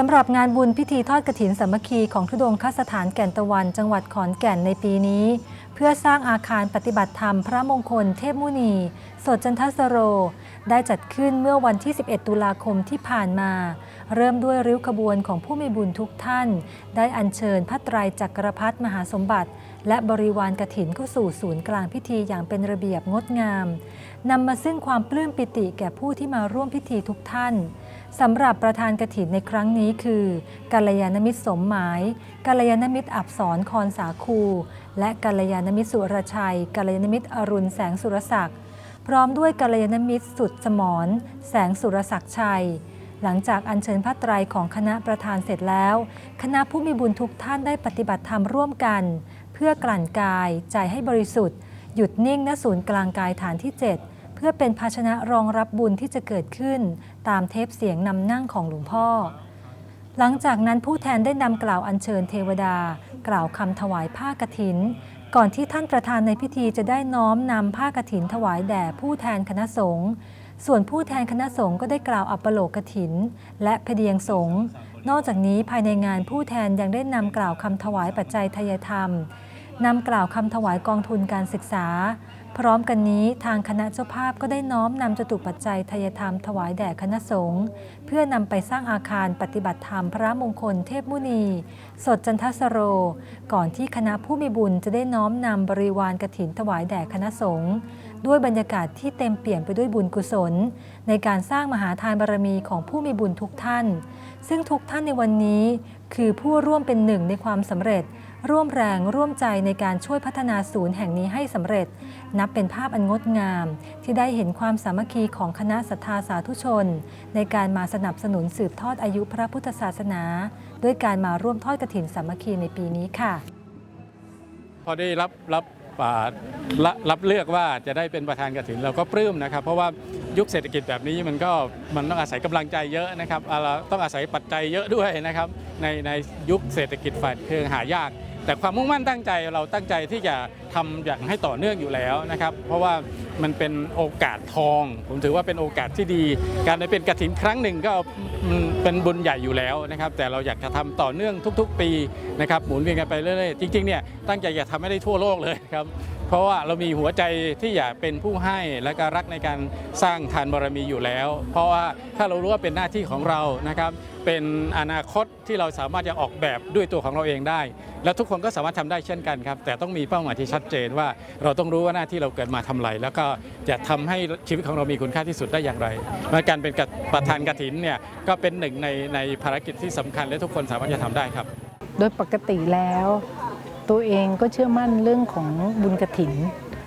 สำหรับงานบุญพิธีทอดกฐินสามัคคีของทุดงคสถานแก่นตะวัน จังหวัดขอนแก่นในปีนี้ เพื่อสร้างอาคารปฏิบัติธรรมพระมงคลเทพมุนี สดจันทสโร ได้จัดขึ้นเมื่อวันที่ 11 ตุลาคมที่ผ่านมา เริ่มด้วยริ้วขบวนของผู้มีบุญทุกท่าน ได้อัญเชิญพระไตรจักรพรรดิมหาสมบัติ และบริวารกฐินเข้าสู่ศูนย์กลางพิธีอย่างเป็นระเบียบงดงามนำมาซึ่งความปลื้มปิติแก่ผู้ที่มาร่วมพิธีทุกท่าน สำหรับประธานกฐินในครั้งนี้คือกัลยาณมิตรสมหมายกัลยาณมิตรอับสรคอนสาคู และกัลยาณมิตรสุรชัยกัลยาณมิตรอรุณแสงสุรศักดิ์พร้อมด้วยกัลยาณมิตรสุดสมรแสงสุรศักดิ์ชัย หลังจากอัญเชิญพระไตรของคณะประธานเสร็จแล้ว คณะผู้มีบุญทุกท่านได้ปฏิบัติธรรมร่วมกัน เพื่อกลั่นกายใจให้บริสุทธิ์ หยุดนิ่งณศูนย์กลางกายฐานที่ 7 เพื่อเป็นภาชนะรองรับบุญที่จะเกิดขึ้น ตามเทปเสียงนำนั่งของหลวงพ่อ หลังจากนั้นผู้แทนได้นำกล่าวอัญเชิญเทวดา กล่าวคำถวายผ้ากฐิน ก่อนที่ท่านประธานในพิธีจะได้น้อมนำผ้ากฐินถวายแด่ผู้แทนคณะสงฆ์ส่วนผู้แทนคณะสงฆ์ก็ได้กล่าวอัปโลกกฐิน และพเดียงสงฆ์นอกจากนี้ภายในงานผู้แทนยังได้นำกล่าวคำถวายปัจจัยทายธรรม นำกล่าวคำถวายกองทุนการศึกษา พร้อมกันนี้ทางคณะเจ้าภาพก็ได้น้อมนำจตุปัจจัยทยธรรมถวายแด่คณะสงฆ์เพื่อนำไปสร้างอาคารปฏิบัติธรรมพระมงคลเทพมุนี สดจันทสโร ก่อนที่คณะผู้มีบุญจะได้น้อมนำบริวารกฐินถวายแด่คณะสงฆ์ด้วยบรรยากาศที่เต็มเปี่ยมไปด้วยบุญกุศล ในการสร้างมหาทานบารมีของผู้มีบุญทุกท่าน ซึ่งทุกท่านในวันนี้ คือผู้ร่วมเป็นหนึ่งในความสำเร็จ ร่วมแรงร่วมใจในการช่วยพัฒนาศูนย์แห่งนี้ให้สำเร็จ นับเป็นภาพอันงดงาม ที่ได้เห็นความสามัคคีของคณะศรัทธาสาธุชน ในการมาสนับสนุนสืบทอดอายุพระพุทธศาสนา ด้วยการมาร่วมทอดกระถินสามัคคีในปีนี้ค่ะ พอได้รับรับ รับรับเลือกว่าจะได้เป็นประธานกฐินเราก็ปลื้มนะครับ เพราะว่ายุคเศรษฐกิจแบบนี้มันก็มันต้องอาศัยกำลังใจเยอะนะครับเราต้องอาศัยปัจจัยเยอะด้วยนะครับในในยุคเศรษฐกิจฝ่ายเครื่องหายาก แต่ความมุ่งมั่นตั้งใจเราตั้งใจที่จะทำอย่างให้ต่อเนื่องอยู่แล้วนะครับ เพราะว่ามันเป็นโอกาสทอง ผมถือว่าเป็นโอกาสที่ดี การได้เป็นกฐินครั้งหนึ่งก็เป็นบุญใหญ่อยู่แล้วนะครับ แต่เราอยากจะทำต่อเนื่องทุก ๆ ปีนะครับหมุนเวียนกันไปเรื่อยๆจริงๆเนี่ยตั้งใจอยากทำให้ได้ทั่วโลกเลยครับเพราะว่าเรามีหัวใจที่อยากเป็นผู้ให้และก็รักในการสร้างทานบารมีอยู่แล้ว เพราะว่าถ้าเรารู้ว่าเป็นหน้าที่ของเรานะครับ เป็นอนาคตที่เราสามารถจะออกแบบด้วยตัวของเราเองได้ และทุกคนก็สามารถทำได้เช่นกันครับ แต่ต้องมีเป้าหมายที่ชัดเจนว่าเราต้องรู้ว่าหน้าที่เราเกิดมาทำอะไร แล้วก็จะทำให้ชีวิตของเรามีคุณค่าที่สุดได้อย่างไรและการเป็นประธานกฐินเนี่ยก็เป็นหนึ่งในในภารกิจที่สำคัญ และทุกคนสามารถจะทำได้ครับ โดยปกติแล้ว ตัวเองก็เชื่อมั่นเรื่องของบุญกระถิน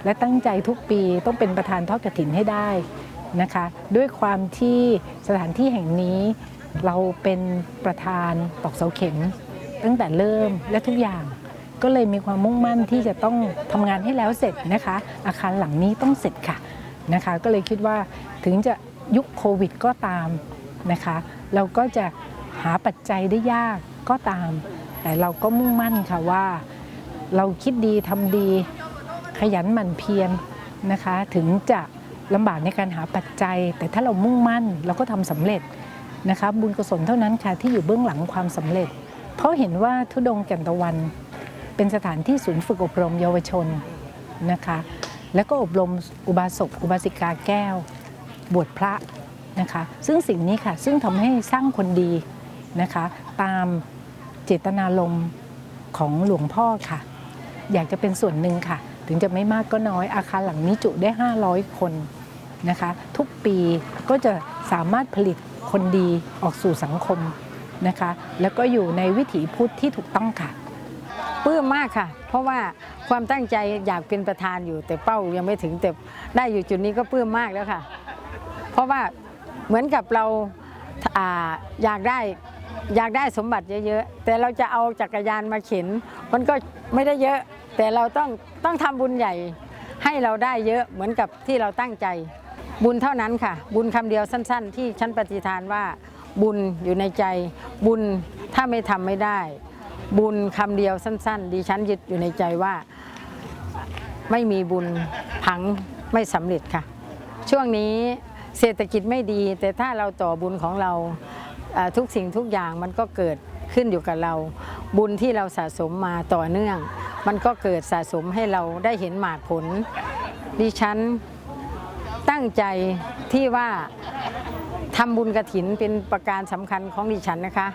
และตั้งใจทุกปีต้องเป็นประธานทอดกระถินให้ได้นะคะ ด้วยความที่สถานที่แห่งนี้เราเป็นประธานตอกเสาเข็ม ตั้งแต่เริ่มและทุกอย่างก็เลยมีความมุ่งมั่นที่จะต้องทำงานให้แล้วเสร็จนะคะ อาคารหลังนี้ต้องเสร็จค่ะนะคะ ก็เลยคิดว่าถึงจะยุคโควิดก็ตามนะคะ เราก็จะหาปัจจัยได้ยากก็ตาม แต่เราก็มุ่งมั่นค่ะว่า เราคิดดีทำดี ขยันหมั่นเพียรนะคะ ถึงจะลำบากในการหาปัจจัย แต่ถ้าเรามุ่งมั่นเราก็ทำสำเร็จนะคะ บุญกุศลเท่านั้นค่ะที่อยู่เบื้องหลังความสำเร็จ เพราะเห็นว่าทุดงแก่นตะวัน เป็นสถานที่ศูนย์ฝึกอบรมเยาวชนนะคะ แล้วก็อบรมอุบาสกอุบาสิกาแก้ว บวชพระนะคะ ซึ่งสิ่งนี้ค่ะ ซึ่งทำให้สร้างคนดีนะคะ ตามเจตนารมณ์ของหลวงพ่อค่ะ อยากจะเป็นส่วนหนึ่งค่ะ ถึงจะไม่มากก็น้อยอาคารหลังนี้จุได้ 500 คนนะคะ ทุกปีก็จะสามารถผลิตคนดีออกสู่สังคม นะคะ แล้วก็อยู่ในวิถีพุทธที่ถูกต้องค่ะปลื้มมากค่ะ เพราะว่าความตั้งใจอยากเป็นประธานอยู่ แต่เป้ายังไม่ถึงแต่ได้อยู่จุดนี้ก็ปลื้มมากแล้วค่ะ เพราะว่าเหมือนกับเราออยากได้อยากได้สมบัติเยอะๆ แต่เราจะเอาจักรยานมาเข็น มันก็ไม่ได้เยอะ แต่เราต้องต้องทำบุญใหญ่ให้เราได้เยอะเหมือนกับที่เราตั้งใจ บุญเท่านั้นค่ะ บุญคำเดียวสั้น ๆ ที่ฉันปฏิฐานว่า บุญอยู่ในใจ บุญถ้าไม่ทำไม่ได้ บุญคำเดียวสั้น ๆ ดิฉันยึดอยู่ในใจว่าไม่มีบุญผังไม่สำเร็จค่ะ ช่วงนี้เศรษฐกิจไม่ดี แต่ถ้าเราต่อบุญของเราทุกสิ่งทุกอย่างมันก็เกิดขึ้นอยู่กับเรา บุญที่เราสะสมมาต่อเนื่อง มันก็เกิดสะสมให้เราได้เห็นหมากผลดิฉันตั้งใจที่ว่า ทำบุญกระถินเป็นประการสำคัญของดิฉันนะคะ